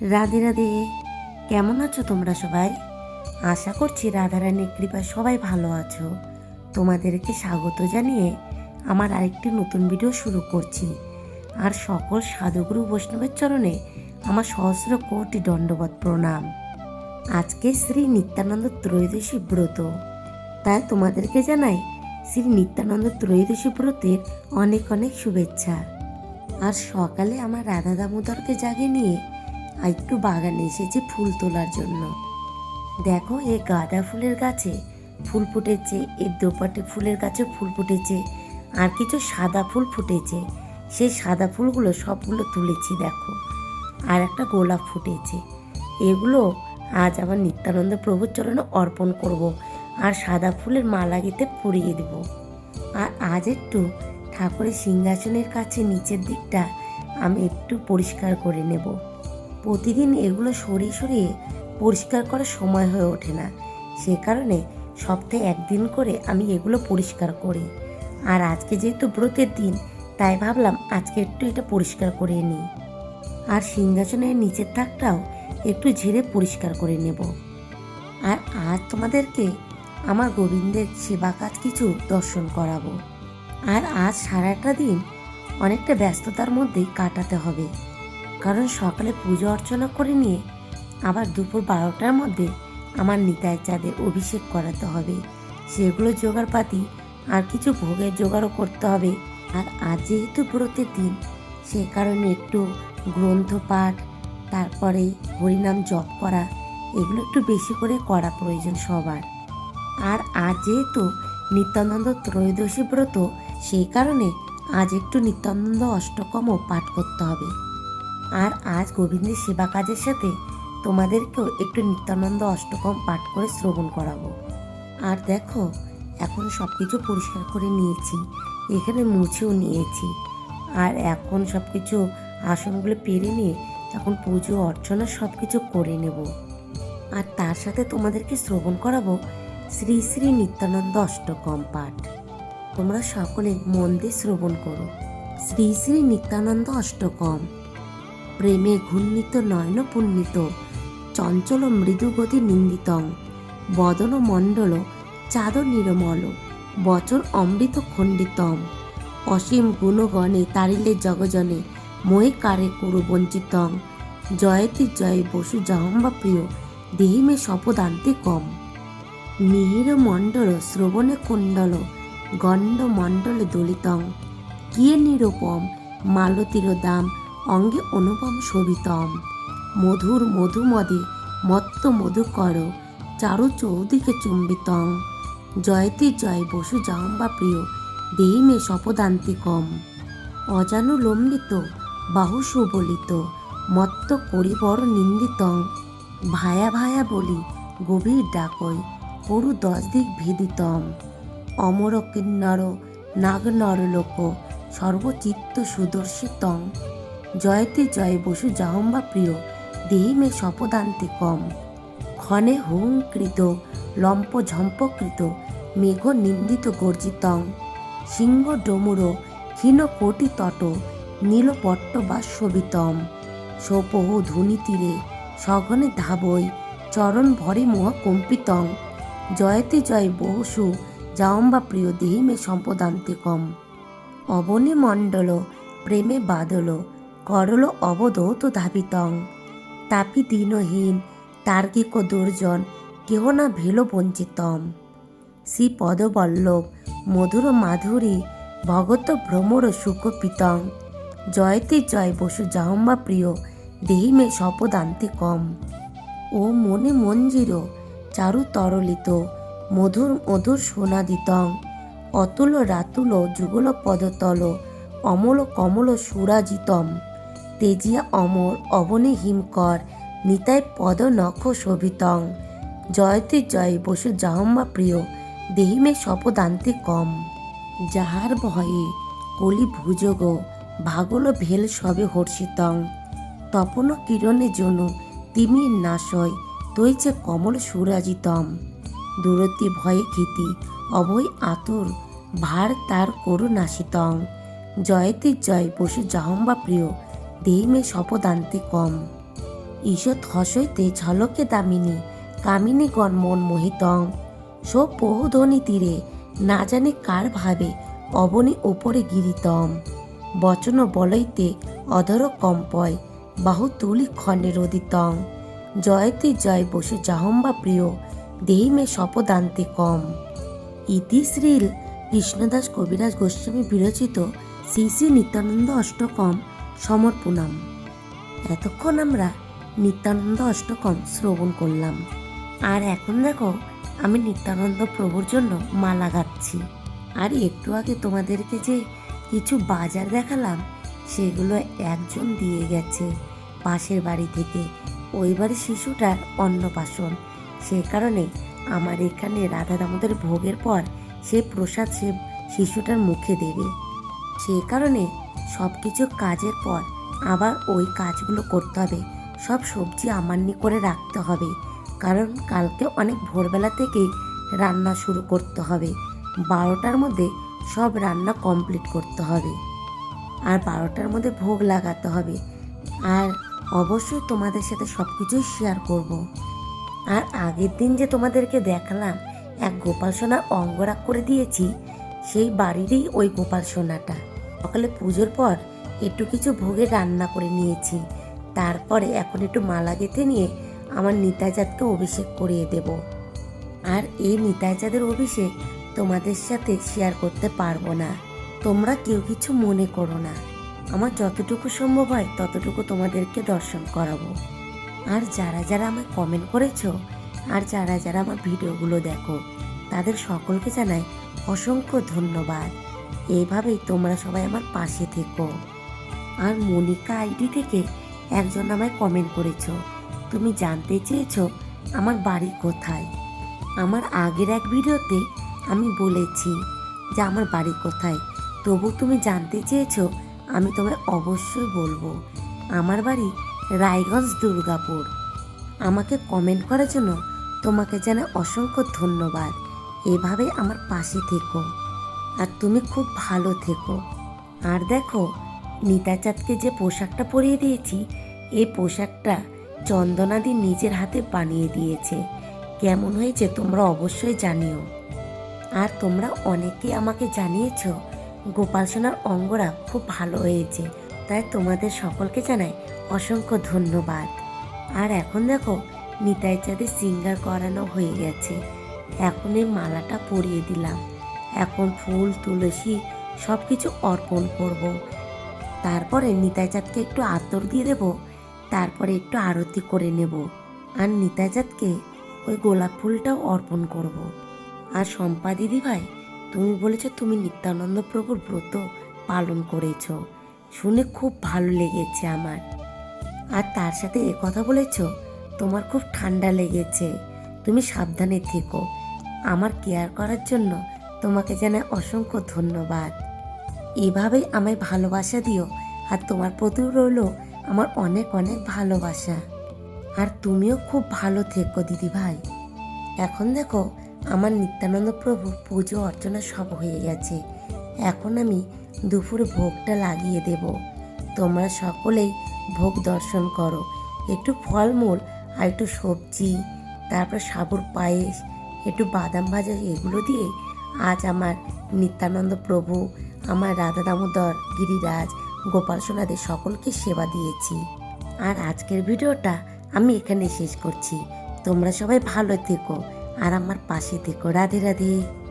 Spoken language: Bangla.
রাধে রাধে। কেমন আছো তোমরা সবাই? আশা করছি রাধারানীর কৃপায় সবাই ভালো আছো। তোমাদেরকে স্বাগত জানিয়ে আমার আরেকটি নতুন ভিডিও শুরু করছি। আর সকল সাধুগুরু বৈষ্ণবের চরণে আমার সহস্র কোটি দণ্ডবত প্রণাম। আজকে শ্রী নিত্যানন্দ ত্রয়োদশী ব্রত। তাই তোমাদেরকে জানাই শ্রী নিত্যানন্দ ত্রয়োদশী ব্রতের অনেক অনেক শুভেচ্ছা। আর সকালে আমার রাধা দামোদরকে জাগে নিয়ে আর একটু বাগানে এসেছি ফুল তোলার জন্য। দেখো এই গাঁদা ফুলের গাছে ফুল ফুটেছে, এর দোপাটে ফুলের গাছে ফুল ফুটেছে, আর কিছু সাদা ফুল ফুটেছে। সেই সাদা ফুলগুলো সবগুলো তুলেছি দেখো, আর একটা গোলাপ ফুটেছে। এগুলো আজ আবার নিত্যানন্দ প্রভুর চরণে অর্পণ করব, আর সাদা ফুলের মালা গেতে পরিয়ে দেব। আর আজ একটু ঠাকুরের সিংহাসনের কাছে নিচের দিকটা আমি একটু পরিষ্কার করে নেব। প্রতিদিন এগুলো সরিয়ে সরিয়ে পরিষ্কার করার সময় হয়ে ওঠে না। সে কারণে সপ্তাহে একদিন করে আমি এগুলো পরিষ্কার করি। আর আজকে যেহেতু ব্রতের দিন, তাই ভাবলাম আজকে একটু এটা পরিষ্কার করে নিই। আর সিংহাসনের নিচের থাকটাও একটু ঝেড়ে পরিষ্কার করে নেব। আর আজ তোমাদেরকে আমার গোবিন্দের সেবা কাজ কিছু দর্শন করাবো। আর আজ সারাটা দিন অনেকটা ব্যস্ততার মধ্যেই কাটাতে হবে। কারণ সকালে পুজো অর্চনা করে নিয়ে আবার দুপুর বারোটার মধ্যে আমার নিতাই চাঁদের অভিষেক করাতে হবে। সেগুলো জোগাড়পাতি আর কিছু ভোগের জোগাড়ও করতে হবে। আর আজ যেহেতু ব্রতের দিন, সে কারণে একটু গ্রন্থ পাঠ, তারপরে হরিনাম জপ করা, এগুলো একটু বেশি করে করা প্রয়োজন সবার। আর আজ যেহেতু নিত্যানন্দ ত্রয়োদশী ব্রত, সেই কারণে আজ একটু নিত্যানন্দ অষ্টকমও পাঠ করতে হবে। আর আজ গোবিন্দের সেবা কাজের সাথে তোমাদেরকেও একটু নিত্যানন্দ অষ্টকম পাঠ করে শ্রবণ করাবো। আর দেখো, এখন সব কিছু পরিষ্কার করে নিয়েছি, এখানে মুছেও নিয়েছি। আর এখন সব কিছু আসনগুলো পেরে নিয়ে এখন পুজো, অর্চনা সব কিছু করে নেব। আর তার সাথে তোমাদেরকে শ্রবণ করাবো শ্রী শ্রী নিত্যানন্দ অষ্টকম পাঠ। তোমরা সকলে মন দিয়ে শ্রবণ করো। শ্রী শ্রী নিত্যানন্দ অষ্টকম। প্রেমে ঘূর্ণিত নয়ন পুণ্যিত চঞ্চল মৃদুগতি নিন্দিতং। বদন মণ্ডল, চাঁদ নিরমল, বচন অমৃত খণ্ডিতম। অসীম গুণগণে তারিলে জগজনে মোহে কারে কুরু বঞ্চিতং। জয়তি জয় বসু জাহম্বা প্রিয় দেহিমে শপদান্তে কম। মিহির মণ্ডল, শ্রবণে কুণ্ডল, গণ্ড মণ্ডলে দলিতং। কিয়ে নিরূপম, মালতীর দাম অঙ্গে অনুপম শোভিতম। মধুর মধুমদে মত্ত মধুকর, চারু চৌদিকে চুম্বিতং। জয়তি জয় বসু জাহম্বা প্রিয় দেহিমে শপদান্তিকম অজানুলম্বিত বাহু সুবলিত, মত্ত করিবর নিন্দিতং। ভায়া ভায়া বলি, গভীর ডাকই করু দশ দিক ভেদিতম। অমর কিন্নর, নাগ নরলোক, সর্বচিত্ত সুদর্শিতং। জয়তে জয় বসু জাহম্বা প্রিয় দেহিমে শপদান্তিকম ক্ষণে হুঙ্কৃত, লম্প ঝম্পকৃত, মেঘ নিন্দিত গর্জিতং। সিংহ ডমুর, ক্ষীণ কোটি তট নীলপট্ট বা শোভিতম সোপহ ধুনি তীরে, সঘনে ধাবই চরণ ভরে মোহ কম্পিতং। জয়তে জয় বসু জাম্বা প্রিয় দেহিমে সম্পদান্তিকম অবনে মণ্ডল, প্রেমে বাদল করল অবধৌত ধাবিতং। তাপি দীনহীন, তার্কিক দুর্জন, কেহ না ভেল বঞ্চিতম। শ্রী পদবল্লভ, মধুর মাধুরী, ভগত ভ্রমর সুকপিতং। জয়তে জয় বসু জাহম্বা প্রিয় দেহিমে শপদান্তে কম। ও মনে মঞ্জির, চারু তরলিত, মধুর মধুর সোনাদিতং। অতুল রাতুল যুগল পদতল, অমল কমল সুরাজিতম। তেজিয়া অমর, অবনে হিমকর, নিতাই পদ নখ শোভিতং। জয়তে জয়, বসু জাহম্বা প্রিয় দেহিমে শপদান্তে কম। যাহার ভয়ে কলি ভুজগ, ভাগল ভেল সবে হর্ষিতং। তপন কিরণে জন তিমির নাশয় তৈছে কমল সুরাজিতম। দূরতি ভয়ে ক্ষিতি অভয় আতুর, ভার তার করুণাসিতং জয়তে জয়, বসু জাহম্বা প্রিয় দেহিমে শপদান্তে কম। ঈষৎ হসইতে ঝলকে দামিনী, কামিনী গণ মন মোহিতং। সব বহুধ্বনি তীরে, না জানে কার ভাবে অবনী ওপরে গিরিতম। বচন বলইতে অধর কম্পয়, বাহু তুলি খণ্ডে রোদিতং। জয়তে জয় বসে জাহম্বা প্রিয় দেহি মে কম। ইতি শ্রীল কৃষ্ণদাস কবিরাজ গোস্বামী বিরচিত শ্রী শ্রী নিত্যানন্দ অষ্টকম সমর্পণম। এতক্ষণ আমরা নিত্যানন্দ অষ্টকম শ্রবণ করলাম। আর এখন দেখো, আমি নিত্যানন্দ প্রভুর জন্য মালা গাচ্ছি। আর একটু আগে তোমাদেরকে যে কিছু বাজার দেখালাম, সেগুলো একজন দিয়ে গেছে পাশের বাড়ি থেকে। ওই বাড়ির শিশুটার অন্নপ্রাশন। সেই কারণে আমার এখানে রাধা দামোদর ভোগের পর সে প্রসাদ সে শিশুটার মুখে দেবে। সেই কারণে সব কিছু কাজের পর আবার ওই কাজগুলো করতে হবে। সব সবজি আমান্নি করে রাখতে হবে। কারণ কালকে অনেক ভোরবেলা থেকেই রান্না শুরু করতে হবে। বারোটার মধ্যে সব রান্না কমপ্লিট করতে হবে। আর বারোটার মধ্যে ভোগ লাগাতে হবে। আর অবশ্যই তোমাদের সাথে সব কিছুই শেয়ার করব। আর আগের দিন যে তোমাদেরকে দেখালাম, এক গোপাল সোনার অঙ্গরাগ করে দিয়েছি, সেই বাড়িরই ওই গোপাল সোনাটা। সকালে পুজোর পর একটু কিছু ভোগে রান্না করে নিয়েছি। তারপরে এখন একটু মালা গেঁথে নিয়ে আমার নিতাইজাতকে অভিষেক করিয়ে দেব। আর এই নিতাইজাদের অভিষেক তোমাদের সাথে শেয়ার করতে পারব না। তোমরা কেউ কিছু মনে করো না। আমার যতটুকু সম্ভব হয় ততটুকু তোমাদেরকে দর্শন করাবো। আর যারা যারা আমায় কমেন্ট করেছ আর যারা যারা আমার ভিডিওগুলো দেখো, তাদের সকলকে জানাই অসংখ্য ধন্যবাদ। এইভাবেই তোমরা সবাই আমার পাশে থেকো। আর মনিকা আইডি থেকে একজন আমায় কমেন্ট করেছ। তুমি জানতে চেয়েছো আমার বাড়ি কোথায়। আমার আগের এক ভিডিওতে আমি বলেছি যে আমার বাড়ি কোথায়। তবু তুমি জানতে চেয়েছো আমি তোমায় অবশ্যই বলব। আমার বাড়ি রায়গঞ্জ দুর্গাপুর। আমাকে কমেন্ট করার জন্য তোমাকে জানা অসংখ্য ধন্যবাদ। এভাবে আমার পাশে থেকো। আর তুমি খুব ভালো থেকো। আর দেখো নিতাচাঁদকে যে পোশাকটা পরিয়ে দিয়েছি এই পোশাকটা চন্দনাদি নিজের হাতে বানিয়ে দিয়েছে। কেমন হয়েছে তোমরা অবশ্যই জানিও। আর তোমরা অনেকে আমাকে জানিয়েছো, গোপাল সোনার অঙ্গরা খুব ভালো হয়েছে। তাই তোমাদের সকলকে জানাই অসংখ্য ধন্যবাদ। আর এখন দেখো, নিতাই চাঁদের সিঙ্গার করানো হয়ে গেছে। এখন এই মালাটা পরিয়ে দিলাম। এখন ফুল, তুলসী সব কিছু অর্পণ করব। তারপরে নিতাই চাঁদকে একটু আতর দিয়ে দেব, তারপরে একটু আরতি করে নেব। আর নিতাই চাঁদকে ওই গোলাপ ফুলটাও অর্পণ করব। আর শম্পা দিদি ভাই, তুমি বলেছ তুমি নিত্যানন্দ প্রভুর ব্রত পালন করেছ। শুনে খুব ভালো লেগেছে আমার। আর তার সাথে এ কথা বলেছ, তোমার খুব ঠান্ডা লেগেছে। তুমি সাবধানে থেকো। আমার কেয়ার করার জন্য তোমাকে জানাই অসংখ্য ধন্যবাদ। এভাবেই আমায় ভালোবাসা দিও, আর তোমার প্রতিও রইল আমার অনেক অনেক ভালোবাসা। আর তুমিও খুব ভালো থেকো দিদি ভাই এখন দেখো, আমার নিত্যানন্দ প্রভু পুজো, অর্চনা সব হয়ে গেছে। এখন আমি দুপুরে ভোগটা লাগিয়ে দেব। তোমরা সকলেই ভোগ দর্শন করো। একটু ফলমূল আর একটু সবজি, তারপর সাবুর পায়েস, একটু বাদাম ভাজা, এগুলো দিয়ে আজ আমার নিত্যানন্দ প্রভু, আমার রাধা দামোদর, গিরিরাজ, গোপাল সোনাদের সকলকে সেবা দিয়েছি। আর আজকের ভিডিওটা আমি এখানে শেষ করছি। তোমরা সবাই ভালো থেকো আর আমার পাশে থেকো। রাধে রাধে।